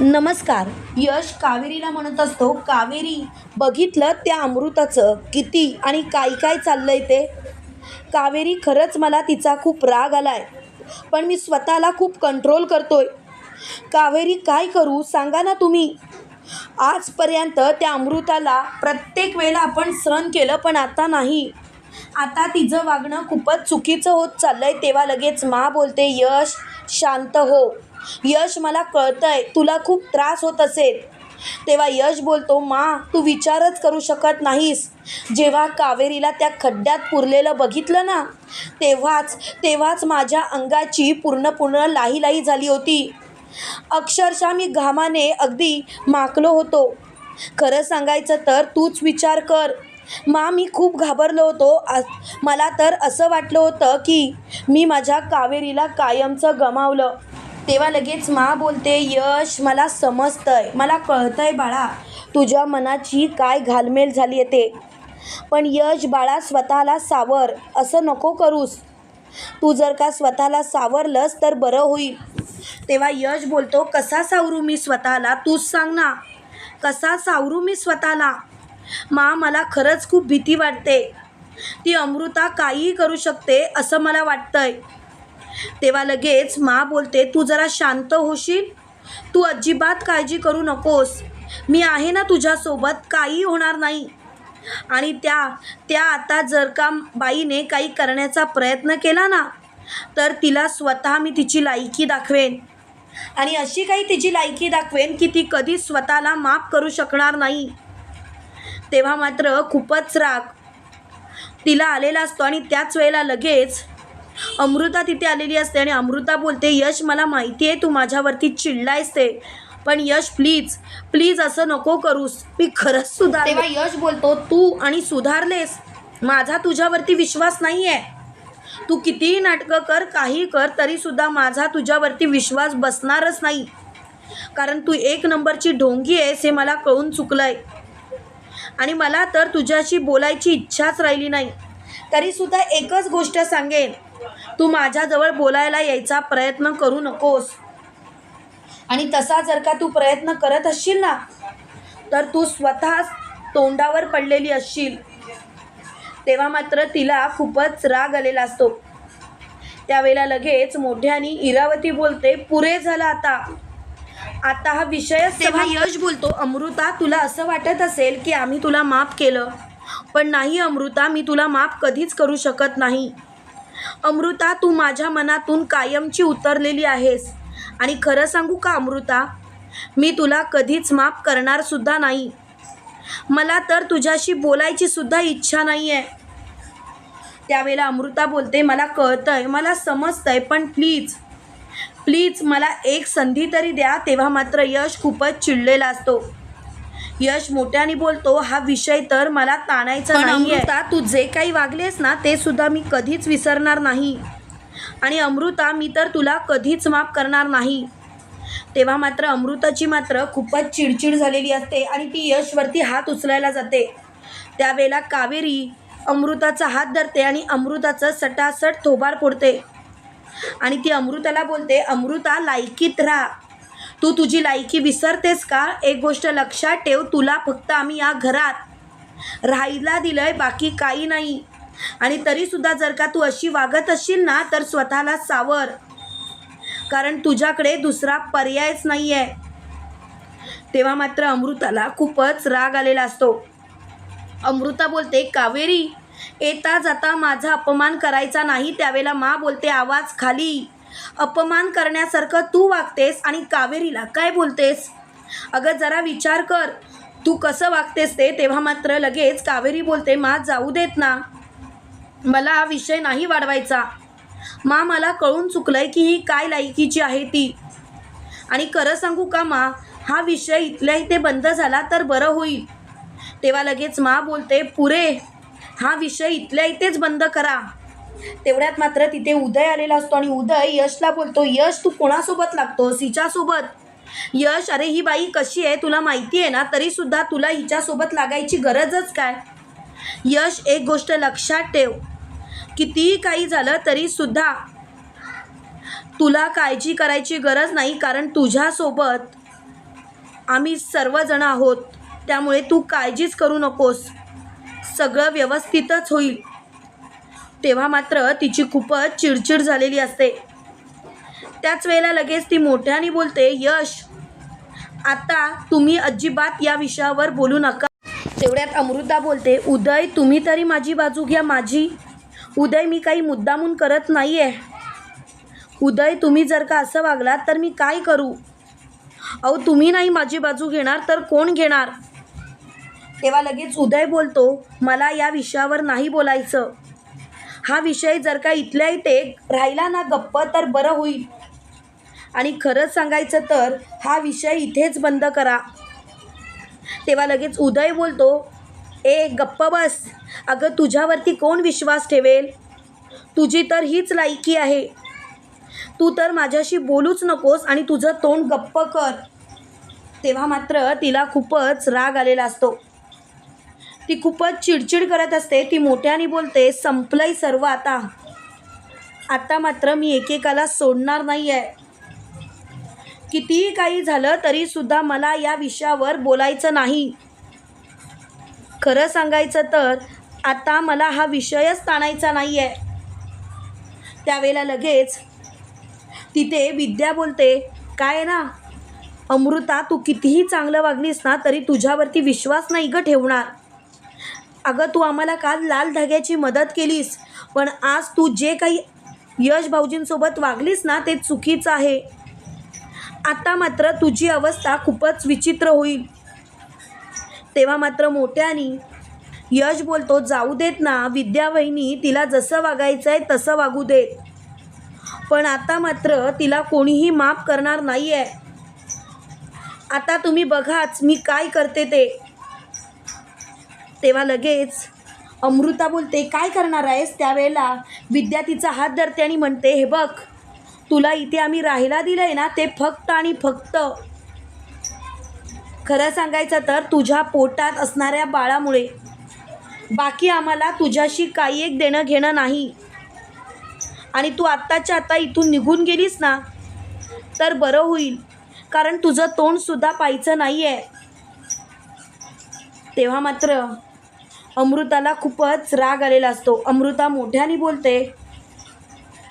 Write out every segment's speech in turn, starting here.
नमस्कार. यश कावेरीला म्हणत असतो कावेरी बघितलं त्या अमृताचं? किती आणि काय काय चाललंय ते? कावेरी खरंच मला तिचा खूप राग आलाय पण मी स्वतःला खूप कंट्रोल करतोय. कावेरी काय करू? सांगा ना तुम्ही. आजपर्यंत त्या अमृताला प्रत्येक वेळेला आपण सहन केलं पण आता नाही. आता तिचं वागणं खूपच चुकीचं होत चाललंय तेव्हा लगेच मा बोलते यश शांत हो. यश मला कळतंय तुला खूप त्रास होत असेल. तेव्हा यश बोलतो मा तू विचारच करू शकत नाहीस. जेव्हा कावेरीला त्या खड्ड्यात पुरलेलं बघितलं ना तेव्हाच तेव्हाच माझ्या अंगाची पूर्ण पूर्ण लाही लाही झाली होती. अक्षरशः मी घामाने अगदी माकलो होतो. खरं सांगायचं तर तूच विचार कर. मा मी खूप घाबरलो होतो. मला तर असं वाटलं होतं की मी माझ्या कावेरीला कायमचं गमावलं. तेव्हा लगेच मा बोलते यश मला समजतंय. मला कळतंय बाळा तुझ्या मनाची काय घालमेल झाली आहे ते पण यश बाळा स्वतःला सावर असं नको करूस. तू जर का स्वतःला सावरलंस तर बरं होईल. तेव्हा यश बोलतो कसा सावरू मी स्वतःला? तूच सांग ना. कसा सावरू मी स्वतःला? मा मला खरंच खूप भीती वाटते. ती अमृता काहीही करू शकते असं मला वाटतंय. तेव्हा लगेच मा बोलते तू जरा शांत होशील? तू अजिबात काळजी करू नकोस. मी आहे ना तुझ्यासोबत काही होणार नाही. आणि त्या त्या आता जर का बाईने काही करण्याचा प्रयत्न केला ना तर तिला स्वतः मी तिची लायकी दाखवेन. आणि अशी काही तिची लायकी दाखवेन की ती कधी स्वतःला माफ करू शकणार नाही. तेव्हा मात्र खूपच राग तिला आलेला असतो आणि त्याच वेळेला लगेच अमृता तिथे आलेली असते आणि अमृता बोलते यश मला माहिती आहे तू माझ्यावरती चिडलायस ते पण यश प्लीज प्लीज असं नको करूस. मी खरंच सुधार तेव्हा यश बोलतो तू आणि सुधारलेस. माझा तुझ्यावरती विश्वास नाही आहे तू कितीही नाटकं कर काही कर तरीसुद्धा माझा तुझ्यावरती विश्वास बसणारच नाही. कारण तू एक नंबरची ढोंगी आहेस हे मला कळून चुकलं आहे आणि मला तर तुझ्याशी बोलायची इच्छाच राहिली नाही. तरीसुद्धा एकच गोष्ट सांगेन. तू माझ्याजवळ बोलायला यायचा प्रयत्न करू नकोस. आणि तसा जर का तू प्रयत्न करत असशील ना तर तू स्वतः तोंडावर पडलेली असशील. तेव्हा मात्र तिला खूपच राग आलेला असतो. त्यावेळेला लगेच मोठ्याने इरावती बोलते पुरे झालं आता. आता हा विषय तेव्हा यश बोलतो अमृता तुला असं वाटत असेल की आम्ही तुला माफ केलं पण नाही अमृता मी तुला माफ कधीच करू शकत नाही. अमृता तू माझ्या मनातून कायमची उतरलेली आहेस. आणि खरं सांगू का अमृता? मी तुला कधीच माफ करणार सुद्धा नाही. मला तर तुझ्याशी बोलायची सुद्धा इच्छा नाही आहे त्यावेळेला अमृता बोलते मला कळतंय मला समजतंय पण प्लीज प्लीज मला एक संधी तरी द्या. तेव्हा मात्र यश खूपच चिडलेला असतो. यश मोठ्याने बोलतो हा विषय तर मला ताणायचा नाही अमृता तू जे काही वागलेस ना ते सुद्धा मी कधीच विसरणार नाही. आणि अमृता मी तर तुला कधीच माफ करणार नाही. तेव्हा मात्र अमृताची मात्र खूपच चिडचिड झालेली असते आणि ती यशवरती हात उचलायला जाते. त्यावेळेला कावेरी अमृताचा हात धरते आणि अमृताचं सटासट थोबाड फोडते. आणि ती अमृताला बोलते अमृता लायकीत राहा. तू तुझी लायकी विसरतेस का? एक गोष्ट लक्षात ठेव तुला फक्त आम्ही या घरात राहायला दिलंय बाकी काही नाही. आणि तरीसुद्धा जर का तू अशी वागत असशील ना तर स्वतःला सावर. कारण तुझ्याकडे दुसरा पर्यायच नाही आहे तेव्हा मात्र अमृताला खूपच राग आलेला असतो. अमृता बोलते कावेरी येता जाता माझा अपमान करायचा नाही त्यावेळेला मा बोलते आवाज खाली. अपमान करण्यासारखं तू वागतेस आणि कावेरीला काय बोलतेस? अगं जरा विचार कर. तू कसं वागतेस ते तेव्हा मात्र लगेच कावेरी बोलते मा जाऊ देत ना. मला हा विषय नाही वाढवायचा. मा मला कळून चुकलंय की ही काय लायकीची आहे ती. आणि खरं सांगू का मा हा विषय इथल्या इथे बंद झाला तर बरं होईल. तेव्हा लगेच मा बोलते पुरे हा विषय इथल्या इथेच बंद करा. तेवढ्यात मात्र तिथे उदय आलेला असतो आणि उदय यशला बोलतो यश तू कोणासोबत लागतोस? हिच्यासोबत? यश अरे ही बाई कशी आहे तुला माहिती आहे ना? तरीसुद्धा तुला हिच्यासोबत लागायची गरजच काय? यश एक गोष्ट लक्षात ठेव. कितीही काही झालं तरीसुद्धा तुला काळजी करायची गरज नाही कारण तुझ्यासोबत आम्ही सर्वजण आहोत. त्यामुळे तू काळजीच करू नकोस. सगळं व्यवस्थितच होईल. तेव्हा मात्र तिची खूपच चिडचिड झालेली असते. त्याच वेळेला लगेच ती मोठ्याने बोलते यश आता तुम्ही अजिबात या विषयावर बोलू नका. तेवढ्यात अमृता बोलते उदय तुम्ही तरी माझी बाजू घ्या माझी. उदय मी काही मुद्दामून करत नाही आहे उदय तुम्ही जर का असं वागलात तर मी काय करू? अहो तुम्ही नाही माझी बाजू घेणार तर कोण घेणार? तेव्हा लगेच उदय बोलतो मला या विषयावर नाही बोलायचं. हा विषय जर का इथल्या इथे राहिला ना गप्प तर बरं होईल. आणि खरंच सांगायचं तर हा विषय इथेच बंद करा. तेव्हा लगेच उदय बोलतो ए गप्प बस. अगं तुझ्यावरती कोण विश्वास ठेवेल? तुझी तर हीच लायकी आहे. तू तर माझ्याशी बोलूच नकोस आणि तुझं तोंड गप्प कर. तेव्हा मात्र तिला खूपच राग आलेला असतो. ती खूपच चिडचिड करत असते. ती मोठ्याने बोलते संपलंय सर्व आता. आता मात्र मी एकेकाला सोडणार नाही आहे कितीही काही झालं तरीसुद्धा मला या विषयावर बोलायचं नाही. खरं सांगायचं तर आता मला हा विषयच ताणायचा नाही आहे त्यावेळेला लगेच तिथे विद्या बोलते काय ना अमृता तू कितीही चांगलं वागलीस ना तरी तुझ्यावरती विश्वास नाही ग ठेवणार. अगं तू आम्हाला काल लाल धाग्याची मदत केलीस पण आज तू जे काही यश भाऊजींसोबत वागलीस ना ते चुकीचं आहे. आता मात्र तुझी अवस्था खूपच विचित्र होईल. तेव्हा मात्र मोठ्यानी यश बोलतो जाऊ देत ना विद्या वहिनी तिला जसं वागायचं आहे तसं वागू देत. पण आता मात्र तिला कोणीही माफ करणार नाही आहे आता तुम्ही बघाच मी काय करते ते. तेव्हा लगेच अमृता बोलते काय करणार आहेस त्यावेळेला? विद्या तिचा हात धरते आणि म्हणते हे बघ तुला इथे आम्ही राहायला दिलं आहे ना ते फक्त आणि फक्त खरं सांगायचं तर तुझ्या पोटात असणाऱ्या बाळामुळे. बाकी आम्हाला तुझ्याशी काही एक देणं घेणं नाही. आणि तू आत्ताच्या आत्ता इथून निघून गेलीस ना तर बरं होईल कारण तुझं तोंडसुद्धा पाहायचं नाही आहे तेव्हा मात्र अमृताला खूपच राग आलेला असतो. अमृता मोठ्याने बोलते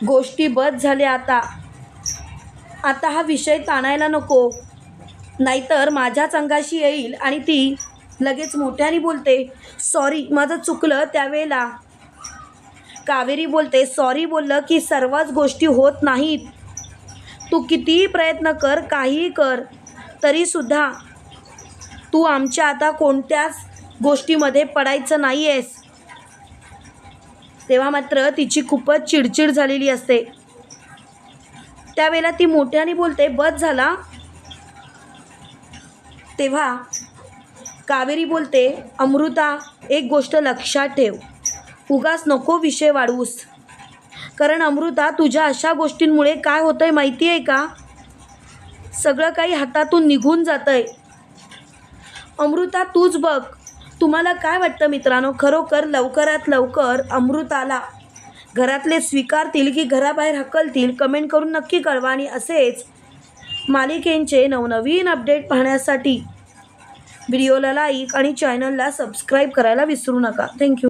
गोष्टी बद झाल्या आता. आता हा विषय ताणायला नको. नाहीतर माझ्याच अंगाशी येईल. आणि ती लगेच मोठ्याने बोलते सॉरी माझं चुकलं त्यावेळेला. कावेरी बोलते सॉरी बोललं की सर्वच गोष्टी होत नाहीत. तू कितीही प्रयत्न कर काहीही कर तरीसुद्धा तू आमच्या आता कोणत्याच गोष्टीमध्ये पडायचं नाही आहेस तेव्हा मात्र तिची खूपच चिडचिड झालेली असते. त्यावेळेला ती मोठ्याने बोलते बस झाला. तेव्हा कावेरी बोलते अमृता एक गोष्ट लक्षात ठेव. उगाच नको विषय वाढवूस. कारण अमृता तुझ्या अशा गोष्टींमुळे काय होतं आहे माहिती आहे का? सगळं काही हातातून निघून जातं आहे अमृता तूच बघ. तुम्हाला काय वाटतं मित्रांनो? खरोखर लवकरात लवकर अमृताला घरातले स्वीकारतील की घराबाहेर हकलतील? कमेंट करून नक्की कळवा आणि असेच मालिकेंचे नवनवीन अपडेट पाहण्यासाठी व्हिडिओला लाईक आणि चॅनलला सबस्क्राईब करायला विसरू नका. थँक्यू.